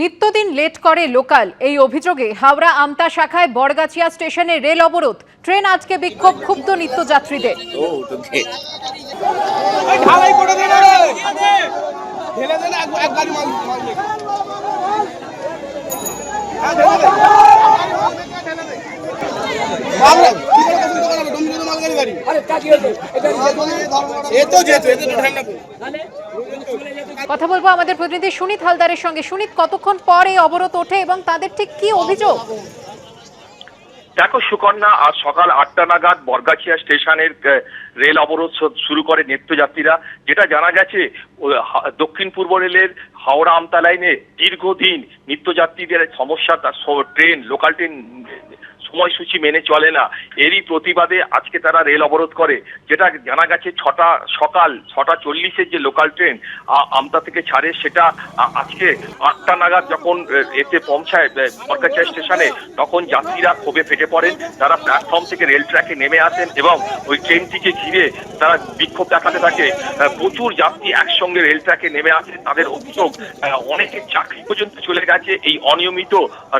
নিত্যদিন late করে local. এই অভিযোগে হাওড়া আমতা শাখায় বড়গাছিয়া স্টেশনে রেল অবরোধ। ট্রেন আজকে বিক্ষোভ ক্ষুব্ধ নিত্যযাত্রীদের। ঢেলে গাড়ি। কথা বলব আমাদের প্রতিনিধি সুনীত হালদারের সঙ্গে। সুনীত কতক্ষণ পরে অবরোধ ওঠে এবং তাদের ঠিক কি অভিযোগ? দেখো সুকন্যা আজ সকাল আটটা নাগাদ বরগাছিয়া স্টেশনের রেল অবরোধ শুরু করে নিত্যযাত্রীরা যেটা জানা গেছে দক্ষিণ পূর্ব রেলের হাওড়া আমতা লাইনে দীর্ঘদিন নিত্যযাত্রীদের সমস্যা তার ট্রেন লোকাল ট্রেন সময়সূচি মেনে চলে না। এরই প্রতিবাদে আজকে তারা রেল অবরোধ করে, যেটা জানা গেছে ছটা সকাল, ছটা চল্লিশের যে লোকাল ট্রেন আমতা থেকে ছাড়ে, সেটা আজকে আটটা নাগাদ যখন এতে পৌঁছায় বরগাছিয়া স্টেশনে, তখন যাত্রীরা ক্ষোভে ফেটে পড়েন। তারা প্ল্যাটফর্ম থেকে রেল ট্র্যাকে নেমে আসেন এবং ওই ট্রেনটিকে ঘিরে তারা বিক্ষোভ দেখাতে থাকে। প্রচুর যাত্রী একসঙ্গে রেল ট্র্যাকে নেমে আসে। তাদের অভিযোগ অনেকের চাকরি পর্যন্ত চলে গেছে এই অনিয়মিত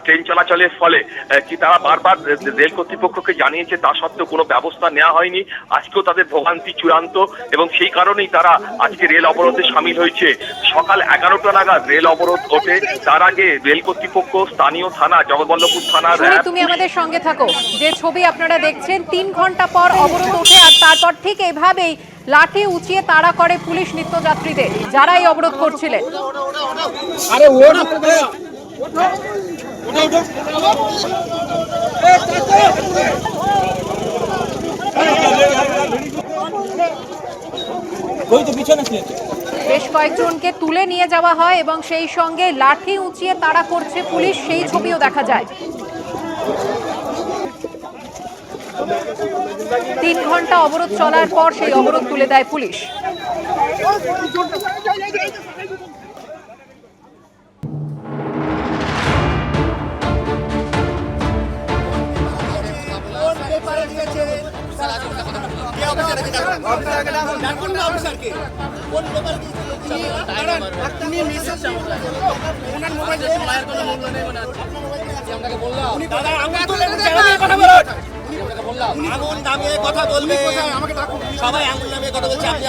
ট্রেন চলাচলের ফলে। কি তারা বারবার রেল কর্তৃপক্ষকে জানিয়েছে তা সত্ত্বেও কোনো ব্যবস্থা নেওয়া হয়নি। আজকেও তাদের ভোগান্তি চূড়ান্ত এবং সেই কারণেই তারা আজকে রেল অবরোধে সামিল হয়েছে। সকাল এগারোটা নাগাদ রেল অবরোধ ওঠে। তার আগে রেল কর্তৃপক্ষ স্থানীয় থানা জগৎবল্লভপুর থানার সুনীত তুমি আমাদের সঙ্গে থাকো। যে ছবি আপনারা দেখছেন তিন ঘণ্টা পর অবরোধ ওঠে আর তারপর ঠিক এভাবেই লাঠি উঁচিয়ে তাড়া করে পুলিশ নিত্যযাত্রীদের যারা এই অবরোধ করছিলেন। আরে। বেশ কয়েকজনকে তুলে নিয়ে যাওয়া হয় এবং সেই সঙ্গে লাঠি উঁচিয়ে তাড়া করছে পুলিশ সেই ছবিও দেখা যায়। তিন ঘণ্টা অবরোধ চলার পর সেই অবরোধ তুলে দেয় পুলিশ।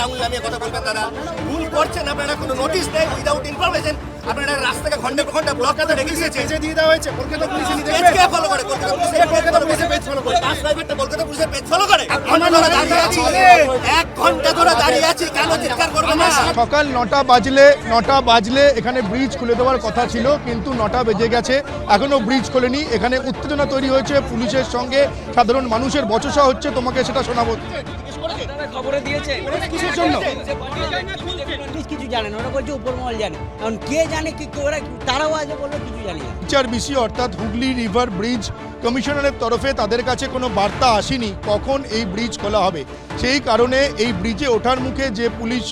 আঙুল আপনারা কোনো নোটিশ নেই উইদাউট ইনফরমেশন আপনারা রাস্তাকে ঘণ্টা পর ঘণ্টা ব্লক করে রেখে দিয়েছে পেজে দিয়ে দেওয়া হয়েছে কলকাতা পুলিশে ফলো করে কলকাতা পুলিশের পেজ ফলো করে কলকাতা পুলিশের পেজ ফলো করে আছি। এক ঘণ্টা ধরে দাঁড়িয়ে আছি কেন চিৎকার করবে না? সকাল নটা বাজলে নটা বাজলে এখানে ব্রিজ খুলে দেওয়ার কথা ছিল কিন্তু নটা বেজে গেছে এখনও ব্রিজ খোলেনি। এখানে উত্তেজনা তৈরি হয়েছে পুলিশের সঙ্গে সাধারণ মানুষের বচসা হচ্ছে তোমাকে সেটা শোনাবো। কিসের জন্য। পুলিশ কিছু জানে না ওরা বলছে উপরমহল জানে। কারণ কে জানে কি ওরা তারাও আছে বলবে কিছু জানি না। এইচআরবিসি অর্থাৎ হুগলি রিভার ব্রিজ কমিশনারের তরফে তাদের কাছে কোনো বার্তা আসেনি কখন এই ব্রিজ খোলা হবে। সেই কারণে এই ব্রিজে ওঠার মুখে যে পুলিশ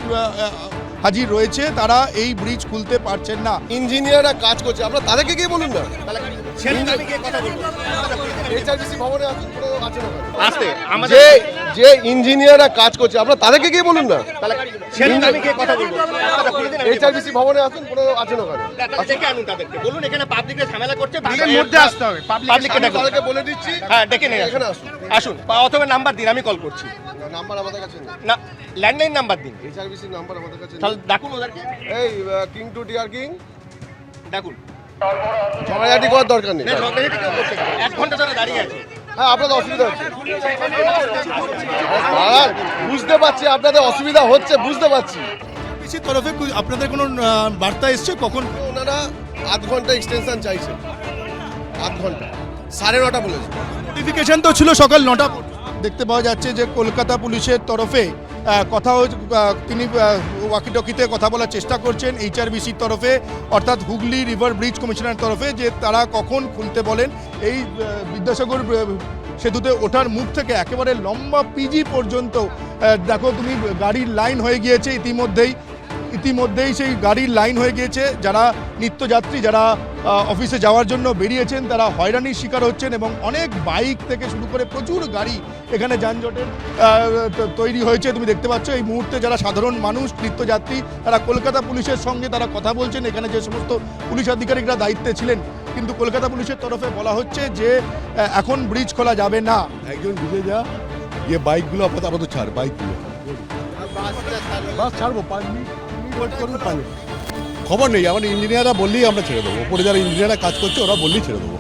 হাজির রয়েছে তারা এই ব্রিজ খুলতে পারছেন না। ইঞ্জিনিয়াররা কাজ করছে। আমরা তাদেরকে গিয়ে বলুন না। আমি কথা বলব। এইচআরবিসি ভবনে আছেন ওখানে? যে ইঞ্জিনিয়াররা কাজ করছে আমরা তাদেরকে গিয়ে বলুন না। বলব। এইচআরবিসি ভবনে আছেন কোনো আছেন ওখানে? বলুন এখানে পাবলিকের ঝামেলা করছে মধ্যে আসতে হবে পাবলিককে বলে দিচ্ছি। হ্যাঁ ডেকে নিয়ে এখানে আসুন। আসুন। আসুন অথবা নাম্বার দিন আমি কল করছি। নাম্বার আমাদের কাছে না ল্যান্ডলাইন নাম্বার দিন। এইচআরবিসি নাম্বার আমাদের কাছে তাহলে ডাকুন ওদেরকে। এই কিং টু ডিয়ার কিং ডাকুন। ঝগড়াঝাটি করার দরকার নেই। এক ঘণ্টা ধরে দাঁড়িয়ে আছে। হ্যাঁ আপনাদের অসুবিধা হচ্ছে। আর বুঝতে পারছি আপনাদের অসুবিধা হচ্ছে বুঝতে পারছি। এইচআরবিসির তরফে আপনাদের কোনো বার্তা এসছে কখন? ওনারা আধ ঘণ্টা এক্সটেনশন চাইছে। আধ ঘণ্টা। সাড়ে নটা বলেছে। নোটিফিকেশন তো ছিল সকাল নটা। দেখতে পাওয়া যাচ্ছে যে কলকাতা পুলিশের তরফে আহ, কথা হচ্ছে, আহ, তিনি ওয়াকিটকিতে কথা বলার চেষ্টা করছেন এইচআরবিসির তরফে অর্থাৎ হুগলি রিভার ব্রিজ কমিশনার তরফে যে তারা কখন খুলতে বলেন। এই বিদ্যাসাগর সেতুতে ওঠার মুখ থেকে একেবারে লম্বা পিজি পর্যন্ত দেখো তুমি গাড়ির লাইন হয়ে গিয়েছে ইতিমধ্যেই। ইতিমধ্যেই সেই গাড়ির লাইন হয়ে গিয়েছে। যারা নিত্যযাত্রী যারা অফিসে যাওয়ার জন্য বেরিয়েছেন তারা হয়রানির শিকার হচ্ছেন এবং অনেক বাইক থেকে শুরু করে প্রচুর গাড়ি এখানে যানজটের তৈরি হয়েছে। তুমি দেখতে পাচ্ছ এই মুহূর্তে যারা সাধারণ মানুষ নিত্যযাত্রী তারা কলকাতা পুলিশের সঙ্গে তারা কথা বলছেন। এখানে যে সমস্ত পুলিশ আধিকারিকরা দায়িত্বে ছিলেন কিন্তু কলকাতা পুলিশের তরফে বলা হচ্ছে যে এখন ব্রিজ খোলা যাবে না। একজন বুঝে যা ইয়ে বাইকগুলো আপাতত আপাতত ছাড় বাইকগুলো। বাস ছাড়বো পাঁচ মিনিট। খবর নেই, আমার ইঞ্জিনিয়াররা বললেই আমরা ছেড়ে দেবো। ওপরে যারা ইঞ্জিনিয়াররা কাজ করছে, ওরা বললেই ছেড়ে দেবো।